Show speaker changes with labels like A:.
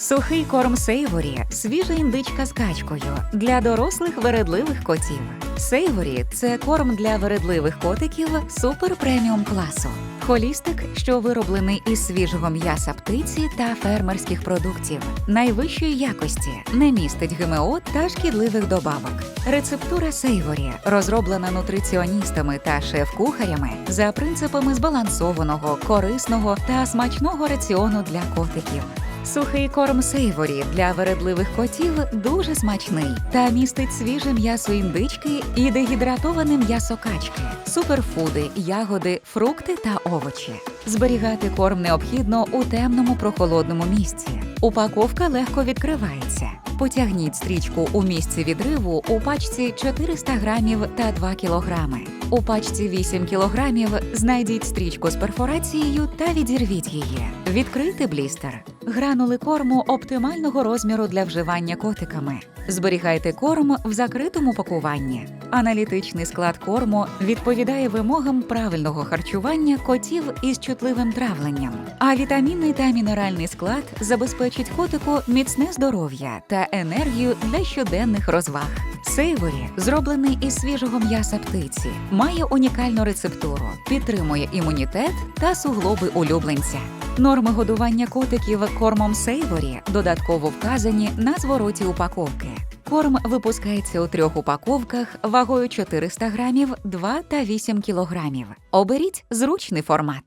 A: Сухий корм Сейворі свіжа індичка з качкою для дорослих вередливих котів. Сейворі це корм для вередливих котиків супер преміум класу. Холістик, що вироблений із свіжого м'яса птиці та фермерських продуктів, найвищої якості, не містить ГМО та шкідливих добавок. Рецептура Сейворі розроблена нутриціоністами та шеф-кухарями за принципами збалансованого, корисного та смачного раціону для котиків. Сухий корм Сейворі для вередливих котів дуже смачний та містить свіже м'ясо індички і дегідратоване м'ясо качки, суперфуди, ягоди, фрукти та овочі. Зберігати корм необхідно у темному прохолодному місці. Упаковка легко відкривається. Потягніть стрічку у місці відриву у пачці 400 грамів та 2 кілограми. У пачці 8 кілограмів знайдіть стрічку з перфорацією та відірвіть її. Відкрити блістер. Гранули корму оптимального розміру для вживання котиками. Зберігайте корм в закритому пакуванні. Аналітичний склад корму відповідає вимогам правильного харчування котів із чутливим травленням. А вітамінний та мінеральний склад забезпечить котику міцне здоров'я та енергію для щоденних розваг. Сейворі зроблений із свіжого м'яса птиці, має унікальну рецептуру, підтримує імунітет та суглоби улюбленця. Норми годування котиків кормом Сейворі додатково вказані на звороті упаковки. Корм випускається у трьох упаковках вагою 400 грамів, 2 та 8 кілограмів. Оберіть зручний формат.